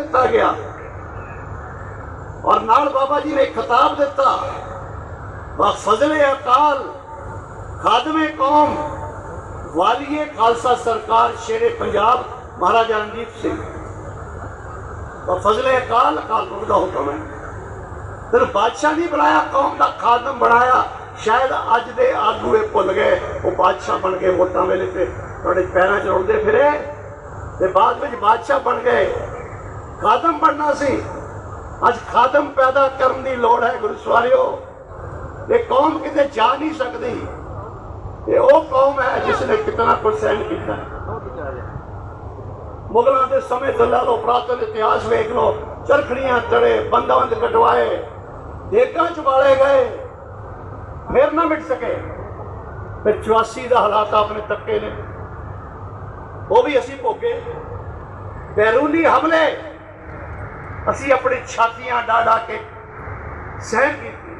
ਦਿੱਤਾ ਗਿਆ। ਔਰ ਨਾਲ ਬਾਬਾ ਜੀ ਨੇ ਇੱਕ ਖਿਤਾਬ ਦਿੱਤਾ ਵਾ ਫਜ਼ਲੇ ਅਕਾਲ, ਖਾਦਮੇ ਕੌਮ, ਵਾਲੀਏ ਖਾਲਸਾ ਸਰਕਾਰ, ਸ਼ੇਰੇ ਪੰਜਾਬ, ਮਹਾਰਾਜਾ ਰਣਜੀਤ ਸਿੰਘ। ਵਾ ਫਜ਼ਲੇ ਅਕਾਲ ਅਕਾਲ ਪੁਰਖ ਦਾ ਹੁਕਮ ਹੈ। ਫਿਰ ਬਾਦਸ਼ਾਹ ਨਹੀਂ ਬਣਾਇਆ, ਕੌਮ ਦਾ ਖਾਦਮ ਬਣਾਇਆ, ਸ਼ਾਇਦ ਅੱਜ ਦੇ ਆਗੂ ਇਹ ਭੁੱਲ ਗਏ, ਉਹ ਬਾਦਸ਼ਾਹ ਬਣ ਗਏ ਵੋਟਾਂ ਵੇਲੇ ਤੇ ਤੁਹਾਡੇ ਪੈਰਾਂ 'ਚ ਰੁਲਦੇ ਫਿਰੇ। ਤੇ ਬਾਅਦ ਵਿੱਚ ਬਾਦਸ਼ਾਹ ਬਣ ਗਏ। ਖਾਦਮ ਬਣਨਾ ਸੀ ਅੱਜ ਖਾਦਮ ਪੈਦਾ ਕਰਨ ਦੀ ਲੋੜ ਹੈ ਗੁਰੂ ਸਵਾਰਿਓ ਇਹ ਕੌਮ ਕਿਤੇ ਜਾ ਨਹੀਂ ਸਕਦੀ ਇਹ ਉਹ ਕੌਮ ਹੈ ਜਿਸ ਨੇ ਕਿਤਨਾ ਕੁਝ ਸਹਿਣ ਕੀਤਾ ਮੁਗਲਾਂ ਦੇ ਸਮੇਂ ਤੋਂ ਲੈ ਲਓ ਪ੍ਰਾਤਨ ਇਤਿਹਾਸ ਵੇਖ ਲਓ ਚਰਖੜੀਆਂ ਚੜੇ ਬੰਦਵੰਦ ਕਟਵਾਏ ਦੇਕਾਂ ਚ ਵਾਲੇ ਗਏ ਫਿਰ ਨਾ ਮਿਟ ਸਕੇ ਫਿਰ 84 ਦਾ ਹਾਲਾਤ ਆਪਣੇ ਤੱਕੇ ਨੇ ਉਹ ਵੀ ਅਸੀਂ ਭੋਗੇ ਬੈਰੂਨੀ ਹਮਲੇ ਅਸੀਂ ਆਪਣੇ ਛਾਤੀਆਂ ਡਾਡਾ ਕੇ ਸਹਿਣ ਕੀਤੀ।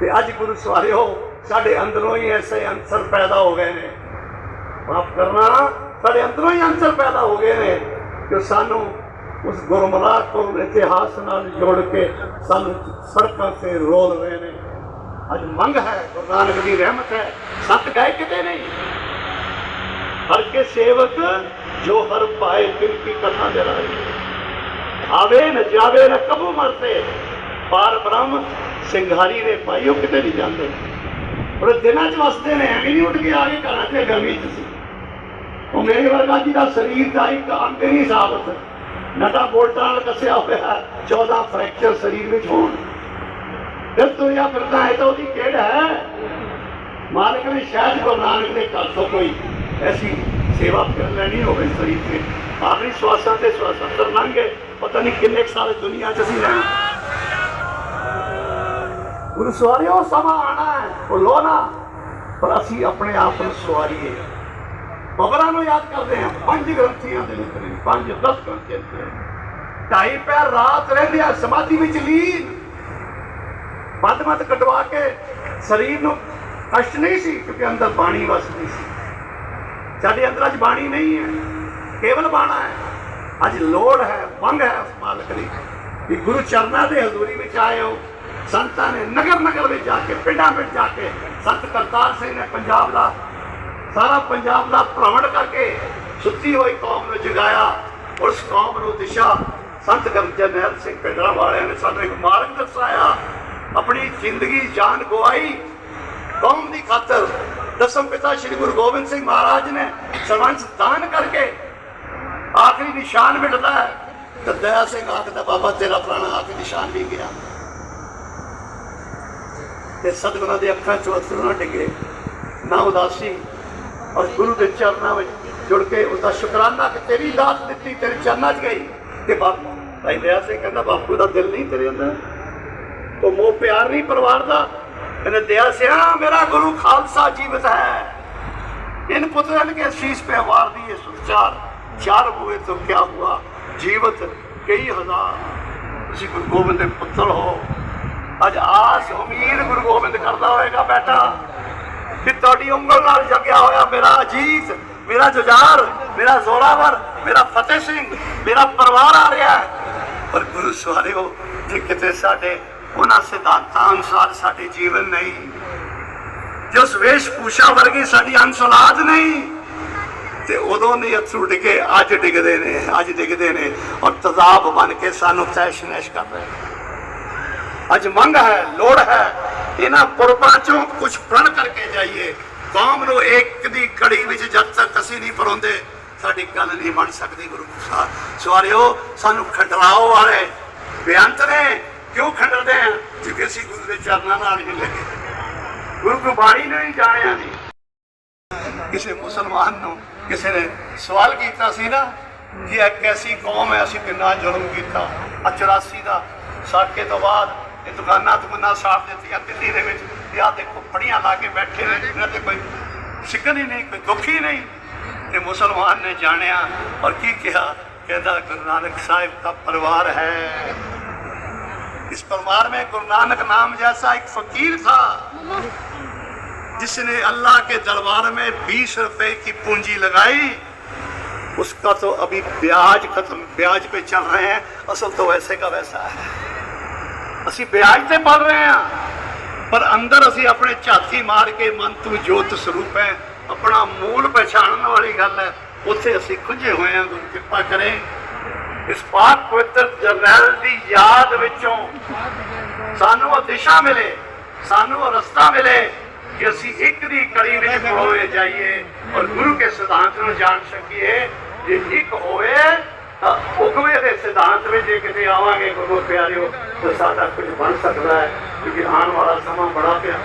ਤੇ ਅੱਜ ਗੁਰੂ ਸਵਾਰਿਓ, ਸਾਡੇ ਅੰਦਰੋਂ ਹੀ ਐਸੇ ਅੰਸਰ ਪੈਦਾ ਹੋ ਗਏ ਨੇ। ਮਾਫ ਕਰਨਾ, ਸਾਡੇ ਅੰਦਰੋਂ ਹੀ ਅੰਸਰ ਪੈਦਾ ਹੋ ਗਏ ਨੇ ਕਿ ਸਾਨੂੰ ਉਸ ਗੁਰਮਰਾਹ ਤੋਂ ਇਤਿਹਾਸ ਨਾਲ ਜੋੜ ਕੇ ਸਾਨੂੰ ਸੜਕਾਂ ਤੇ ਰੋਲ ਰਹੇ ਨੇ। ਅੱਜ ਮੰਗ ਹੈ, ਗੁਰੂ ਨਾਨਕ ਦੀ ਰਹਿਮਤ ਹੈ। ਸੱਤ ਗਏ ਕਿਤੇ ਨਹੀਂ। ਹਰ ਕੇ ਸੇਵਕ ਜੋ ਹਰ ਪਾਏ ਤਿਲ ਕੀ ਕਥਾ ਜਲਾਈ ਆਵੇ ਨ ਜਾਵੇ ਨ ਕਬੂ ਮਰਤੇ ਪਾਰ ਬ੍ਰਹਮ ਸਿੰਘਾਰੀ ਨੇ ਪਾਈਓ ਕਿਤੇ ਨਹੀਂ ਜਾਂਦੇ ਉਹ ਦਿਨਾਂ ਚ ਵਸਦੇ ਨੇ ਐਵੇਂ ਨਹੀਂ ਉੱਠ ਕੇ ਆ ਕੇ ਘਰਾਂ ਤੇ ਗਰਮੀ ਚ ਸੀ ਉਹ ਮੇਰੇ ਵਰਗਾ ਜੀ ਦਾ ਸਰੀਰ ਦਾ ਇੱਕ ਅੰਗ ਨਹੀਂ ਸਾਬਤ ਨਟਾ ਬੋਲਟਾਂ ਨਾਲ ਕੱਸਿਆ ਹੋਇਆ 14 ਫ੍ਰੈਕਚਰ ਸਰੀਰ ਵਿੱਚ ਹੋਣ ਫਿਰ ਤੁਰਿਆ ਫਿਰਦਾ ਹੈ ਤਾਂ ਉਹਦੀ ਕਿਹੜ ਹੈ ਮਾਲਕ ਨੇ ਸ਼ਾਇਦ ਗੁਰੂ ਨਾਨਕ ਦੇ ਘਰ ਤੋਂ ਕੋਈ ਐਸੀ ਸੇਵਾ ਕਰ ਲੈਣੀ ਹੋਵੇ ਸਰੀਰ ਤੇ ਆਖਰੀ ਸਵਾਸਾਂ ਤੇ ਸਵਾਸਾਂ ਅੰਦਰ ਲੰਘੇ ਪਤਾ ਨਹੀਂ ਕਿੰਨੇ ਕੁ ਸਾਲ ਦੁਨੀਆ 'ਚ ਅਸੀਂ ਰਹਿਣਾ ਗੁਰੂ ਸਵਾਰਿਓ, ਸਮਾਂ ਆਣਾ ਹੈ ਉਹ ਨਾ। ਪਰ ਅਸੀਂ ਆਪਣੇ ਆਪ ਨੂੰ ਸਵਾਰੀਏ। ਬਬਰਾਂ ਨੂੰ ਯਾਦ ਕਰਦੇ ਹਾਂ, ਪੰਜ ਗ੍ਰੰਥੀਆਂ ਦੇ ਲਿਖੇ ਨੇ ਪੰਜ, ਦਸ ਗ੍ਰੰਥੀਆਂ ਦੇ ਢਾਈ ਪੈਰ ਰਾਤ ਰਹਿੰਦੇ ਆ, ਸਮਾਧੀ ਵਿੱਚ ਲੀਨ। ਬੰਦ ਮਤ ਕਟਵਾ ਕੇ ਸਰੀਰ ਨੂੰ ਕਸ਼ਟ ਨਹੀਂ ਸੀ, ਕਿਉਂਕਿ ਅੰਦਰ ਬਾਣੀ ਵਸਦੀ ਸੀ। ਸਾਡੇ ਅੰਦਰ ਅੱਜ ਬਾਣੀ ਨਹੀਂ ਹੈ, ਕੇਵਲ ਬਾਣਾ ਹੈ। ਅੱਜ ਲੋੜ ਹੈ, ਮੰਗ ਹੈ ਉਸ ਮਾਲਕ ਦੀ ਕਿ ਗੁਰੂ ਚਰਨਾਂ ਦੇ ਹਜ਼ੂਰੀ ਵਿੱਚ ਆਏ ਹੋ ਸੰਤਾਂ ਨੇ ਨਗਰ ਨਗਰ ਵਿੱਚ ਜਾ ਕੇ, ਪਿੰਡਾਂ ਵਿੱਚ ਜਾ ਕੇ ਸੰਤ ਕਰਤਾਰ ਸਿੰਘ ਨੇ ਪੰਜਾਬ ਦਾ, ਸਾਰਾ ਪੰਜਾਬ ਦਾ ਭ੍ਰਮਣ ਕਰਕੇ ਸੁੱਤੀ ਹੋਈ ਕੌਮ ਨੂੰ ਜਗਾਇਆ। ਉਸ ਕੌਮ ਨੂੰ ਦਿਸ਼ਾ ਸੰਤ ਜਰਨੈਲ ਸਿੰਘ ਪਿੰਡਰਾ ਵਾਲਿਆਂ ਨੇ ਸਾਨੂੰ ਇੱਕ ਮਾਰਗ ਦਰਸਾਇਆ। ਆਪਣੀ ਜ਼ਿੰਦਗੀ ਜਾਨ ਗਵਾਈ। ਕੌਮ ਦੀ ਖਾਤਰ ਦਸਮ ਪਿਤਾ ਸ੍ਰੀ ਗੁਰੂ ਗੋਬਿੰਦ ਸਿੰਘ ਮਹਾਰਾਜ ਨੇ ਸਰਵੰਸ ਦਾਨ ਕਰਕੇ ਆਖਰੀ ਨਿਸ਼ਾਨ ਮਿਟਦਾ ਹੈ। ਤਾਂ ਦਇਆ ਸਿੰਘ ਆਖਦਾ, ਬਾਬਾ, ਤੇਰਾ ਪ੍ਰਾਣਾ ਆਖਰੀ ਨਿਸ਼ਾਨ ਵੀ ਗਿਆ। ਤੇ ਸਤਿਗੁਰਾਂ ਦੇ ਅੱਖਾਂ ਚੋਂ ਅਥਰੂ ਨਾ ਡਿੱਗੇ, ਨਾ ਉਦਾਸੀ, ਔਰ ਗੁਰੂ ਦੇ ਚਰਨਾਂ ਵਿੱਚ ਜੁੜ ਕੇ ਉਸ ਦਾ ਸ਼ੁਕਰਾਨਾ ਕਿ ਤੇਰੀ ਦਾਤ ਦਿੱਤੀ, ਤੇਰੇ ਚਰਨਾਂ 'ਚ ਗਈ। ਤੇ ਬਾਪੂ ਭਾਈ ਦਇਆ ਸਿੰਘ ਕਹਿੰਦਾ, ਬਾਪੂ ਦਾ ਦਿਲ ਨਹੀਂ ਤੇਰੇ ਅੰਦਰ। ਉਹ ਮੋਹ ਪਿਆਰ ਨਹੀਂ ਪਰਿਵਾਰ ਦਾ। ਕਹਿੰਦੇ, ਦਇਆ ਸਿਆ, ਮੇਰਾ ਗੁਰੂ ਖਾਲਸਾ ਜੀਵਤ ਹੈ। ਇਨ ਪੁੱਤਰਨ ਕੇ ਸੀਸ ਪੇ ਵਾਰ ਦੀ ਇਹ ਸੁਚਾਰ ਚਾਰ ਬੂਏ ਤੋਂ ਕਿਆ ਹੁਆ, ਜੀਵਤ ਕਈ ਹਜ਼ਾਰ। ਤੁਸੀਂ ਗੁਰੂ ਗੋਬਿੰਦ ਦੇ ਪੁੱਤਰ ਹੋ। ਅੱਜ ਆਸ, ਉਮੀਦ ਗੁਰੂ ਗੋਬਿੰਦ ਕਰਦਾ ਹੋਏਗਾ ਬੇਟਾ। ਕਿ ਤੁਹਾਡੀ ਉਂਗਲ ਨਾਲ ਜਗਿਆ ਹੋਇਆ ਮੇਰਾ ਅਜੀਤ, ਮੇਰਾ ਜੁਝਾਰ, ਮੇਰਾ ਜ਼ੋਰਾਵਰ, ਮੇਰਾ ਫਤਿਹ ਸਿੰਘ, ਮੇਰਾ ਪਰਿਵਾਰ ਆ ਰਿਹਾ ਪਰ ਗੁਰੂ ਸਵਾਰਿਓ, ਜੇ ਕਿਤੇ ਸਾਡੇ, ਉਹਨਾਂ ਸਿਧਾਂਤਾਂ ਅਨੁਸਾਰ ਸਾਡੇ ਜੀਵਨ ਨਹੀਂ ਜਿਸ ਵੇਸ਼ ਪੂਸ਼ਾ ਵਰਗੀ ਸਾਡੀ ਅਨਸਲਾਦ ਨਹੀਂ ਤੇ ਉਦੋਂ ਨਹੀਂ ਅਥਰੂ ਡਿੱਗੇ, ਅੱਜ ਡਿੱਗਦੇ ਨੇ, ਅੱਜ ਡਿੱਗਦੇ ਨੇ ਔਰ ਤਜ਼ਾਬ ਬਣ ਕੇ ਸਾਨੂੰ ਤੈਸ਼ ਨੈਸ਼ ਕਰ ਰਹੇ ਨੇ। ਅੱਜ ਮੰਗ ਹੈ, ਲੋੜ ਹੈ, ਇਹਨਾਂ ਪੁਰਬਾਂ ਚੋਂ ਕੁਝ ਪ੍ਰਣ ਕਰਕੇ ਜਾਈਏ। ਕੌਮ ਨੂੰ ਇੱਕ ਦੀ ਕੜੀ ਵਿੱਚ ਜਦ ਤੱਕ ਅਸੀਂ ਨਹੀਂ ਪਰੋਂਦੇ, ਸਾਡੀ ਗੱਲ ਨਹੀਂ ਬਣ ਸਕਦੀ ਗੁਰੂ ਸਾਹਿਬ। ਸਵਾਰਿਓ, ਸਾਨੂੰ ਖੰਡਰਾਓ ਵਾਲੇ ਬੇਅੰਤ ਨੇ। ਕਿਉਂ ਖੰਡਰਦੇ ਆ? ਕਿਉਂਕਿ ਅਸੀਂ ਗੁਰੂ ਦੇ ਚਰਨਾਂ ਨਾਲ ਹੀ ਲੱਗੇ। ਗੁਰੂ ਕੋ ਬਾਣੀ ਨਹੀਂ ਜਾਣਿਆ ਨਹੀਂ। ਕਿਸੇ ਮੁਸਲਮਾਨ ਨੂੰ ਕਿਸੇ ਨੇ ਸਵਾਲ ਕੀਤਾ ਸੀ ਨਾ ਕਿ ਇਹ ਕੈਸੀ ਕੌਮ ਹੈ ਅਸੀਂ ਕਿੰਨਾ ਜ਼ੁਲਮ ਕੀਤਾ ਆ 84 ਦਾ ਸਾਕੇ ਤੋਂ ਬਾਅਦ ਇਹ ਦੁਕਾਨਾਂ ਦੁਕਾਨਾਂ ਸਾਫ ਦਿੱਤੀਆਂ ਦਿੱਲੀ ਦੇ ਵਿੱਚ ਤੇ ਆ ਦੇਖੋ ਫੜੀਆਂ ਲਾ ਕੇ ਬੈਠੇ ਨੇ ਇਹਨਾਂ ਤੇ ਕੋਈ ਸਿੱਕਨ ਹੀ ਨਹੀਂ ਕੋਈ ਦੁੱਖ ਹੀ ਨਹੀਂ ਤੇ ਮੁਸਲਮਾਨ ਨੇ ਜਾਣਿਆ ਔਰ ਕੀ ਕਿਹਾ ਕਹਿੰਦਾ ਗੁਰੂ ਨਾਨਕ ਸਾਹਿਬ ਦਾ ਪਰਿਵਾਰ ਹੈ इस परिवार में गुरु नानक नाम जैसा एक फकीर था جس نے اللہ کے دربار میں بیس روپے کی پونجی لگائی، اس کا تو ابھی بیاج ختم، بیاج پہ چل رہے ہیں، اصل تو ویسے کا ویسا ہے۔ اسی بیاج پہ پڑھ رہے ہیں۔ پر اندر اسی اپنے چاتھی مار کے من تو جو تسروپ ہے اپنا مول پہچاننے والی گل ہے۔ اتنے اسی کھجے ہوئے ہیں۔ کرپا کریں۔ اس پاک پوتر جرنیل دی یاد وچوں سانو دشا ملے، سانو رستہ ملے۔ ਕਿ ਅਸੀਂ ਇੱਕ ਦੀ ਕੜੀ ਵਿੱਚ ਹੋਏ ਜਾਈਏ ਔਰ ਗੁਰੂ ਕੇ ਸਿਧਾਂਤ ਨੂੰ ਜਾਣ ਸਕੀਏ। ਜੇ ਇੱਕ ਹੋਵੇ ਤਾਂ ਉਗਵੇ ਦੇ ਸਿਧਾਂਤ ਵਿੱਚ ਜੇ ਕਿਤੇ ਆਵਾਂਗੇ ਗੁਰੂ ਪਿਆਰਿਓ, ਤਾਂ ਸਾਡਾ ਕੁਝ ਬਣ ਸਕਦਾ ਹੈ, ਕਿਉਂਕਿ ਆਉਣ ਵਾਲਾ ਸਮਾਂ ਬੜਾ ਪਿਆ।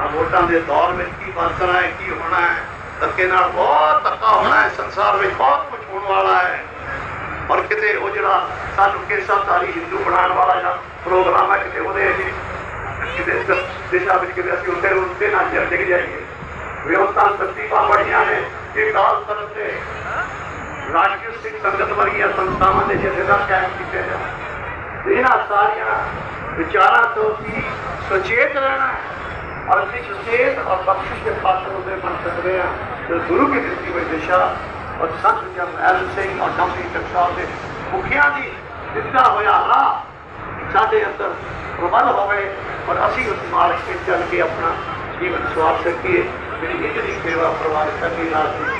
ਆ ਵੋਟਾਂ ਦੇ ਦੌਰ ਵਿੱਚ ਕੀ ਬਸਣਾ ਹੈ, ਕੀ ਹੋਣਾ ਹੈ, ਧੱਕੇ ਨਾਲ ਬਹੁਤ ਧੱਕਾ ਹੋਣਾ ਹੈ, ਸੰਸਾਰ ਵਿੱਚ ਬਹੁਤ ਕੁਝ ਹੋਣ ਵਾਲਾ ਹੈ। ਔਰ ਕਿਤੇ ਉਹ ਜਿਹੜਾ ਸਾਨੂੰ ਕੇਸਾਧਾਰੀ ਹਿੰਦੂ ਬਣਾਉਣ ਵਾਲਾ ਜਿਹੜਾ ਪ੍ਰੋਗਰਾਮ ਹੈ, ਕਿਤੇ ਉਹਦੇ ਅਸੀਂ ਕਿਤੇ ਦ- ਦਿਸ਼ਾ ਵਿੱਚ ਕਿਤੇ ਅਸੀਂ ਉੱਤੇ ਉੱਤੇ ਨਾ ਜਰ ਡਿੱਗ ਜਾਈਏ ਵਿਵਸਥਾ ਤਕਤੀਫਾਂ ਬੜੀਆਂ ਨੇ ਕਿ ਕਾਲ ਤਰਫ ਤੇ ਰਾਜਕੀय ਸਿੰਘ ਸੰਗਤ ਵਰਗੀਆਂ ਸੰਸਥਾਵਾਂ ਦੇ ਜਥੇਦਾਰ ਕਾਇਮ ਕੀਤੇ ਜਾਣ ਤੇ ਇਹਨਾਂ ਸਾਰੀਆਂ ਵਿਚਾਰਾਂ ਤੋਂ ਵੀ ਸੁਚੇਤ ਰਹਿਣਾ ਹੈ ਔਰ ਅਸੀਂ ਸੁਚੇਤ ਔਰ ਬਖਸ਼ਿਸ਼ ਦੇ ਪਾਤਰ ਹੁੰਦੇ ਬਣ ਸਕਦੇ ਹਾਂ ਤੇ ਗੁਰੂ ਕੀ ਦਿੱਤੀ ਹੋਈ ਦਿਸ਼ਾ ਔਰ ਸੰਤ ਜਰਨੈਲ ਸਿੰਘ ਔਰ ਡੰਪੀ ਟਕਸਾਲ ਦੇ ਮੁਖੀਆਂ ਦੀ ਦਿੱਤਾ ਹੋਇਆ ਰਾਹ ਸਾਡੇ ਅੰਦਰ پربل ਹੋਵੇ اور اسی اس مارک ਤੇ چل کے اپنا جیون سوار سکیے میری یہ جی سیوا پروار کرنے رات میری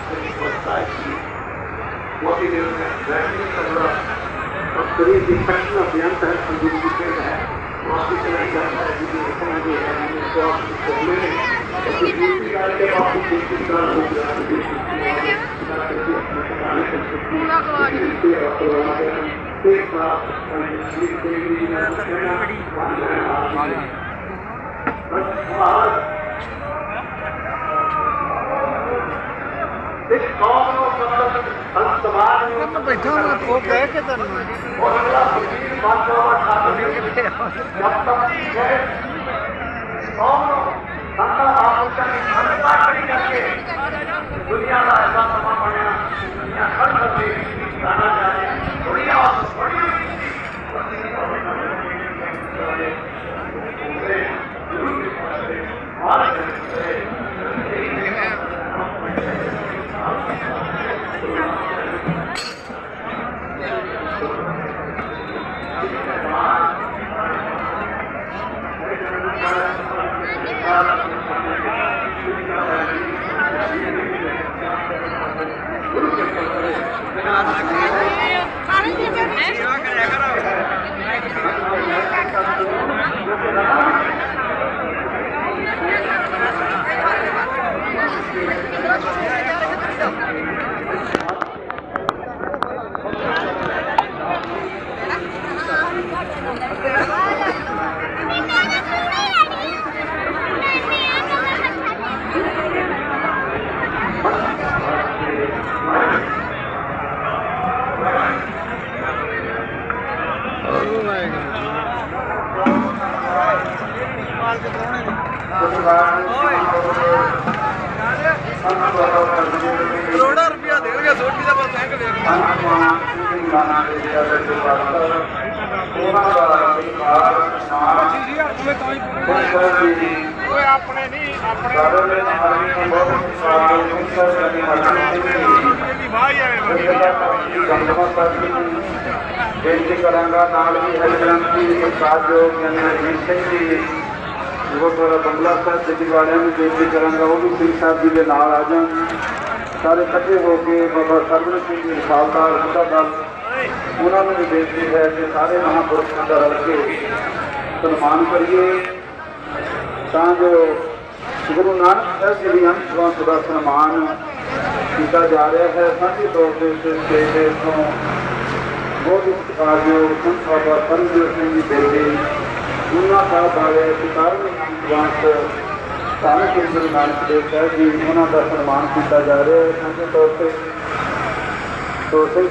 بہت ہی دیر میں ذہنی کمرہ ہے سنجیو جی ہے میں کے ਬੈਠਾ ਨਾ ਉਹ ਕਹਿ ਕੇ ਤੈਨੂੰ ਉਹ ਅਗਲਾ ਫਕੀਰ ਬਾਦਸ਼ਾਹ ਦਾ ਖਾਤਾ ਜਦ ਤੱਕ ਹੈ ਕੌਣ ਸੰਤਾਂ ਆਪੋਚਾਂ ਦੀ ਸੰਤਾਪਰੀ ਕਰਕੇ ਦੁਨੀਆ ਦਾ ਐਸਾ ਸਮਾਂ ਬਣਿਆ, ਦੁਨੀਆ ਖੜ ਖੜ ਦੇ ਦਾਣਾ ਜਾ ਰਿਹਾ ਦੁਨੀਆ ਬੜੀ ਕਰੋੜਾ ਰੁਪਇਆ ਦੇਣਗੇ ਸੋਟੀ ਦਾ ਬਸ ਬੈਂਕ ਵੇਖ ਜੀ ਯਾਰ ਤੁਮੇ ਤਾਂ ਹੀ ਓਏ, ਆਪਣੇ ਨਹੀਂ, ਆਪਣੇ ਦੀ ਬੇਨਤੀ ਕਰਾਂਗਾ ਨਾਲ ਵੀ ਹੈ ਗ੍ਰੰਥੀ ਸਤਿਕਾਰਯੋਗ ਜਨਰਜੀਤ ਸਿੰਘ ਜੀ ਗੁਰਦੁਆਰਾ ਬੰਗਲਾ ਸਾਹਿਬ ਦੇ ਵਾਲਿਆਂ ਨੂੰ ਬੇਨਤੀ ਕਰਾਂਗਾ, ਉਹ ਵੀ ਸਿੰਘ ਸਾਹਿਬ ਜੀ ਦੇ ਨਾਲ ਆ ਜਾਣ। ਸਾਰੇ ਇਕੱਠੇ ਹੋ ਕੇ ਬਾਬਾ ਸਰਵਣ ਸਿੰਘ ਜੀ ਖਾਲਦਾਰ ਹੁੰਦਾ ਦਲ ਉਹਨਾਂ ਨੂੰ ਵੀ ਬੇਨਤੀ ਹੈ ਕਿ ਸਾਰੇ ਮਹਾਂਪੁਰਸ਼ਾਂ ਦਾ ਰਲ ਕੇ ਸਨਮਾਨ ਕਰੀਏ। ਤਾਂ ਜੋ ਗੁਰੂ ਨਾਨਕ ਸਾਹਿਬ ਜੀ ਦੀ ਅੰਸ਼ ਦਾ ਸਨਮਾਨ ਕੀਤਾ ਜਾ ਰਿਹਾ ਹੈ। ਸਾਂਝੇ ਤੌਰ ਤੇ ਇਸ ਸਟੇਜ ਤੋਂ ਬਹੁਤ ਹੀ ਸਤਿਕਾਰਯੋਗ ਸੰਤ ਬਾਬਾ ਸਰਬਜੀਤ ਸਿੰਘ ਜੀ ਬੇਟੇ ਉਹਨਾਂ ਸਾਹਿਬ ਬਾਰੇ ਸਿਤਾਰਵੇਂ ਨਾਮਵੰਤ ਧੰਨ ਸ੍ਰੀ ਗੁਰੂ ਨਾਨਕ ਦੇਵ ਸਾਹਿਬ ਜੀ ਉਹਨਾਂ ਦਾ ਸਨਮਾਨ ਕੀਤਾ ਜਾ ਰਿਹਾ ਹੈ। ਸਾਂਝੇ ਤੌਰ ਤੇ ਤੋ ਸਿੰਘ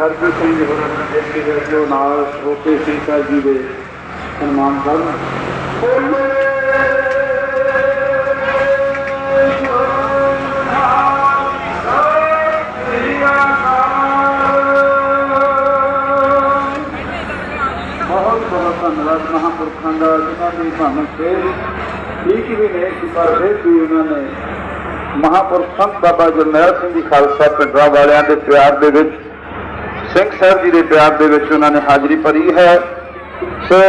ਹਰਜੀਤ ਸਿੰਘ ਜੀ ਹੋਰਾਂ ਨੂੰ ਬੇਨਤੀ ਹੈ ਨਾਲ ਹੋ ਕੇ ਸਿੰਘ ਸਾਹਿਬ ਜੀ ਦੇ ਸਨਮਾਨ ਕਰਨ। ਬਹੁਤ ਦਾ ਦੀ ਭਾਵੇਂ ਫੇਰ ਠੀਕ ਵੀ ਨਹੀਂ ਸੀ, ਪਰ ਫਿਰ ਵੀ ਉਹਨਾਂ ਨੇ ਮਹਾਪੁਰਖ ਸੰਤ ਬਾਬਾ ਜਰਨੈਲ ਸਿੰਘ ਜੀ ਖਾਲਸਾ ਪਿੰਡਾਂ ਵਾਲਿਆਂ ਦੇ ਪਿਆਰ ਦੇ ਵਿੱਚ, ਸਿੰਘ ਸਾਹਿਬ ਜੀ ਦੇ ਪਿਆਰ ਦੇ ਵਿੱਚ ਉਹਨਾਂ ਨੇ ਹਾਜ਼ਰੀ ਭਰੀ ਹੈ। ਸੋ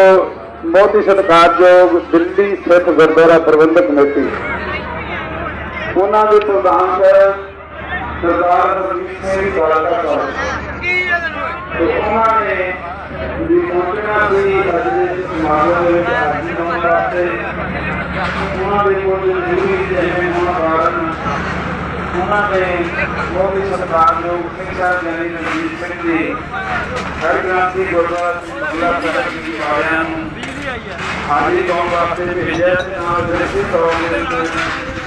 ਬਹੁਤ ਹੀ ਸਤਿਕਾਰਯੋਗ ਦਿੱਲੀ ਸਿੱਖ ਗੁਰਦੁਆਰਾ ਪ੍ਰਬੰਧਕ ਕਮੇਟੀ। ਉਹਨਾਂ ਦੇ ਪ੍ਰਧਾਨ ਸਾਹਿਬ ਸਰਦਾਰ ਰਵਨੀਤ ਸਿੰਘ ਗਾਲਾ ਸਾਹਿਬ ਤੇ ਉਹਨਾਂ ਨੇ ਵੀ ਪਹੁੰਚਣਾ ਸੀ ਅੱਜ ਦੇ ਇਸ ਸਮਾਗਮ ਦੇ ਵਿੱਚ ਹਾਜ਼ਰੀ ਲਾਉਣ ਵਾਸਤੇ ਉਹਨਾਂ ਦੇ ਕੋਲ ਜ਼ਰੂਰੀ ਜਿਹੇ ਹੋਣ ਕਾਰਨ ਉਹਨਾਂ ਨੇ ਬਹੁਤ ਹੀ ਸਤਿਕਾਰਯੋਗ ਸਿੰਘ ਸਾਹਿਬ ਜਾਨੀ ਰਣਜੀਤ ਸਿੰਘ ਜੀ ਹਰ ਗ੍ਰਾਂਤੀ ਗੁਰਦੁਆਰਾ ਸਿੰਘ ਬੰਗਲਾ ਸਾਹਿਬ ਜੀ ਵਾਲਿਆਂ ਨੂੰ ਹਾਜ਼ਰੀ ਲਾਉਣ ਵਾਸਤੇ ਭੇਜਿਆ ਤੇ ਨਾਲ ਵਿਸ਼ੇਸ਼ ਤੌਰ ਤੇ